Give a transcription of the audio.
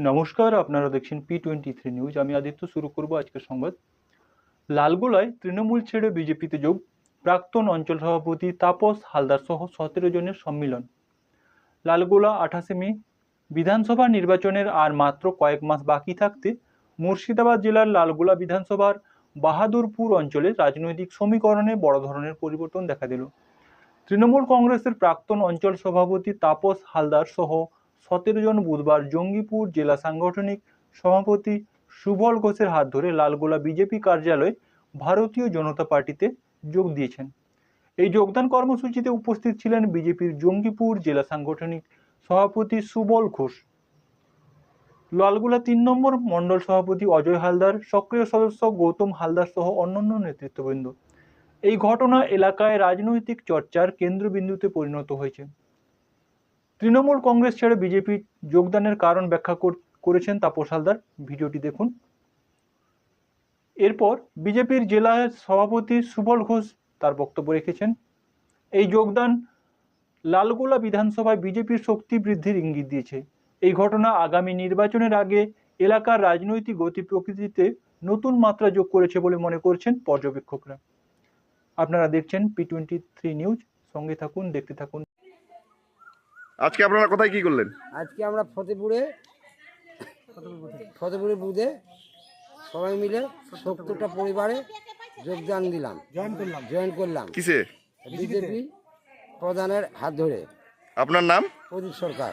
নমস্কার, আপনারা দেখছেন পি টোয়েন্টি থ্রি নিউজ আমি আদিত্য, শুরু করব আজকের সংবাদ। লালগোলায় তৃণমূল ছেড়ে বিজেপিতে যোগ। প্রাক্তন অঞ্চল সভাপতি তাপস হালদার সহ সতেরো জনের সম্মিলন। লালগোলা আঠাশে মে, বিধানসভা নির্বাচনের আর মাত্র কয়েক মাস বাকি থাকতে মুর্শিদাবাদ জেলার লালগোলা বিধানসভার বাহাদুরপুর অঞ্চলে রাজনৈতিক সমীকরণে বড় ধরনের পরিবর্তন দেখা দিল। তৃণমূল কংগ্রেসের প্রাক্তন অঞ্চল সভাপতি তাপস হালদার সহ সতেরো জন বুধবার জঙ্গিপুর জেলা সাংগঠনিক সভাপতি সুবল ঘোষের হাত ধরে লালগোলা বিজেপি কার্যালয়ে ভারতীয় জনতা পার্টিতে যোগ দিয়েছেন। এই যোগদান কর্মসূচিতে উপস্থিত ছিলেন বিজেপির জঙ্গিপুর জেলা সাংগঠনিক সভাপতি সুবল ঘোষ। লালগোলা তিন নম্বর মণ্ডল সভাপতি অজয় হালদার, সক্রিয় সদস্য গৌতম হালদার সহ অন্যান্য নেতৃত্ববৃন্দ। এই ঘটনা এলাকায় রাজনৈতিক চর্চার কেন্দ্রবিন্দুতে পরিণত হয়েছে। তৃণমূল কংগ্রেস ছেড়ে বিজেপি যোগদানের কারণ ব্যাখ্যা কর- করেছেন তাপস হালদার। ভিডিওটি দেখুন। এরপর বিজেপির জেলা সভাপতি সুবল ঘোষ তার বক্তব্য রেখেছেন। এই যোগদান লালগোলা বিধানসভায় বিজেপির শক্তি বৃদ্ধির ইঙ্গিত দিয়েছে। এই ঘটনা আগামী নির্বাচনের আগে এলাকার রাজনৈতিক গতি প্রকৃতিতে নতুন মাত্রা যোগ করেছে বলে মনে করছেন পর্যবেক্ষকরা। আপনারা দেখছেন পি টোয়েন্টি থ্রি নিউজ সঙ্গে থাকুন, দেখতে থাকুন। আজকে আপনারা কোথায় কি করলেন? আজকে আমরা ফতেপুরে ফতেপুরে বুধে সবাই মিলে সত্তরটা পরিবারে যোগদান দিলাম। জয়েন করলাম। জয়েন করলাম। কিসে? বিজেপি প্রধানের হাত ধরে। আপনার নাম? প্রদীপ সরকার।